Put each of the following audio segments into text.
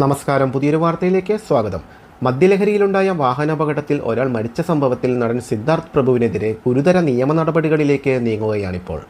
നമസ്കാരം. പുതിയൊരു വാർത്തയിലേക്ക് സ്വാഗതം. മദ്യലഹരിയിലുണ്ടായ വാഹനാപകടത്തിൽ ഒരാൾ മരിച്ച സംഭവത്തിൽ നടൻ സിദ്ധാർത്ഥ് പ്രഭുവിനെതിരെ ഗുരുതര നിയമ നടപടികളിലേക്ക് നീങ്ങുകയാണിപ്പോൾ.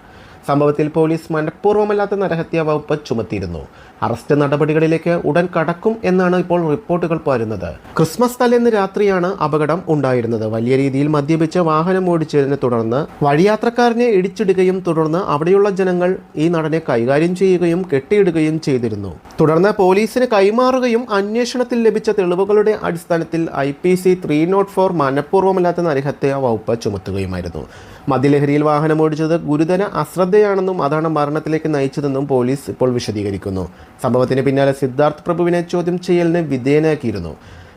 സംഭവത്തിൽ പോലീസ് മനഃപൂർവമല്ലാത്ത നരഹത്യാ വകുപ്പ് ചുമത്തിയിരുന്നു. അറസ്റ്റ് നടപടികളിലേക്ക് ഉടൻ കടക്കും എന്നാണ് ഇപ്പോൾ റിപ്പോർട്ടുകൾ വരുന്നത് ക്രിസ്മസ് തലേന്ന് രാത്രിയാണ് അപകടം ഉണ്ടായിരുന്നത്. വലിയ രീതിയിൽ മദ്യപിച്ച് വാഹനം ഓടിച്ചതിനെ തുടർന്ന് വഴിയാത്രക്കാരനെ ഇടിച്ചിടുകയും തുടർന്ന് അവിടെയുള്ള ജനങ്ങൾ ഈ നടനെ കൈകാര്യം ചെയ്യുകയും കെട്ടിയിടുകയും ചെയ്തിരുന്നു. തുടർന്ന് പോലീസിന് കൈമാറുകയും അന്വേഷണത്തിൽ ലഭിച്ച തെളിവുകളുടെ അടിസ്ഥാനത്തിൽ I P C three nought four മനഃപൂർവമല്ലാത്ത നരഹത്യാ വകുപ്പ് ചുമത്തുകയുമായിരുന്നു. മദ്യലഹരിയിൽ വാഹനം ഓടിച്ചത് ഗുരുതര അശ്രദ്ധയാണെന്നും അതാണ് മരണത്തിലേക്ക് നയിച്ചതെന്നും പോലീസ് ഇപ്പോൾ വിശദീകരിക്കുന്നു. സംഭവത്തിന് പിന്നാലെ സിദ്ധാർത്ഥ് പ്രഭുവിനെ ചോദ്യം ചെയ്യലിന് വിധേയനാക്കിയിരുന്നു.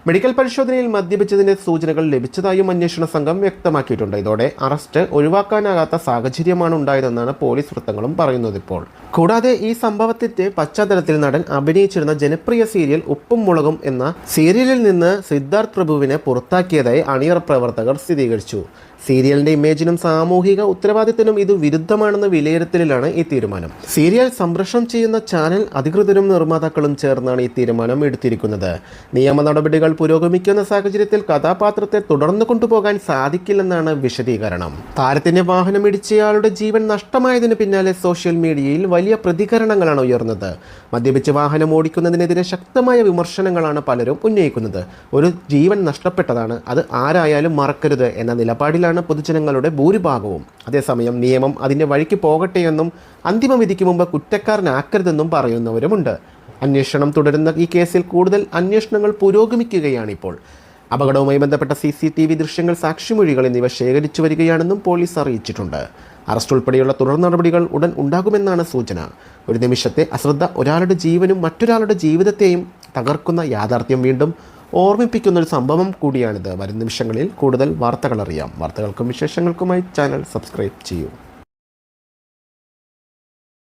മെഡിക്കൽ പരിശോധനയിൽ മദ്യപിച്ചതിന്റെ സൂചനകൾ ലഭിച്ചതായും അന്വേഷണ സംഘം വ്യക്തമാക്കിയിട്ടുണ്ട്. ഇതോടെ അറസ്റ്റ് ഒഴിവാക്കാനാകാത്ത സാഹചര്യമാണ് ഉണ്ടായതെന്നാണ് പോലീസ് വൃത്തങ്ങളും പറയുന്നത് ഇപ്പോൾ. കൂടാതെ ഈ സംഭവത്തിന്റെ പശ്ചാത്തലത്തിൽ നടൻ അഭിനയിച്ചിരുന്ന ജനപ്രിയ സീരിയൽ ഉപ്പും മുളകും എന്ന സീരിയലിൽ നിന്ന് സിദ്ധാർത്ഥ് പ്രഭുവിനെ പുറത്താക്കിയതായി അണിയറ പ്രവർത്തകർ സ്ഥിരീകരിച്ചു. സീരിയലിന്റെ ഇമേജിനും സാമൂഹിക ഉത്തരവാദിത്തത്തിനും ഇത് വിരുദ്ധമാണെന്ന വിലയിരുത്തലിലാണ് ഈ തീരുമാനം. സീരിയൽ സംപ്രേഷണം ചെയ്യുന്ന ചാനൽ അധികൃതരും നിർമ്മാതാക്കളും ചേർന്നാണ് ഈ തീരുമാനം എടുത്തിരിക്കുന്നത്. നിയമ നടപടികൾ പുരോഗമിക്കുന്ന സാഹചര്യത്തിൽ കഥാപാത്രത്തെ തുടർന്നു കൊണ്ടുപോകാൻ സാധിക്കില്ലെന്നാണ് വിശദീകരണം. താരത്തിന്റെ വാഹനം ഇടിച്ചയാളുടെ ജീവൻ നഷ്ടമായതിനു പിന്നാലെ സോഷ്യൽ മീഡിയയിൽ വലിയ പ്രതികരണങ്ങളാണ് ഉയർന്നത്. മദ്യപിച്ച് വാഹനം ഓടിക്കുന്നതിനെതിരെ ശക്തമായ വിമർശനങ്ങളാണ് പലരും ഉന്നയിക്കുന്നത്. ഒരു ജീവൻ നഷ്ടപ്പെട്ടതാണ് അത് ആരായാലും മറക്കരുത് എന്ന നിലപാടിലാണ് പൊതുജനങ്ങളുടെ ഭൂരിഭാഗവും. അതേസമയം നിയമം അതിന്റെ വഴിക്ക് പോകട്ടെയെന്നും അന്തിമ വിധിക്ക് മുമ്പ് കുറ്റക്കാരനാക്കരുതെന്നും പറയുന്നവരുമുണ്ട്. അന്വേഷണം തുടരുന്ന ഈ കേസിൽ കൂടുതൽ അന്വേഷണങ്ങൾ പുരോഗമിക്കുകയാണിപ്പോൾ. അപകടവുമായി ബന്ധപ്പെട്ട സി സി ടി വി ദൃശ്യങ്ങൾ സാക്ഷിമൊഴികൾ എന്നിവ ശേഖരിച്ചു വരികയാണെന്നും പോലീസ് അറിയിച്ചിട്ടുണ്ട്. അറസ്റ്റ് ഉൾപ്പെടെയുള്ള തുടർ നടപടികൾ ഉടൻ ഉണ്ടാകുമെന്നാണ് സൂചന. ഒരു നിമിഷത്തെ അശ്രദ്ധ ഒരാളുടെ ജീവനും മറ്റൊരാളുടെ ജീവിതത്തെയും തകർക്കുന്ന യാഥാർത്ഥ്യം വീണ്ടും ഓർമ്മിപ്പിക്കുന്ന ഒരു സംഭവം കൂടിയാണിത്. വരും നിമിഷങ്ങളിൽ കൂടുതൽ വാർത്തകൾ അറിയാം. വാർത്തകൾക്കും വിശേഷങ്ങൾക്കുമായി ചാനൽ സബ്സ്ക്രൈബ് ചെയ്യൂ.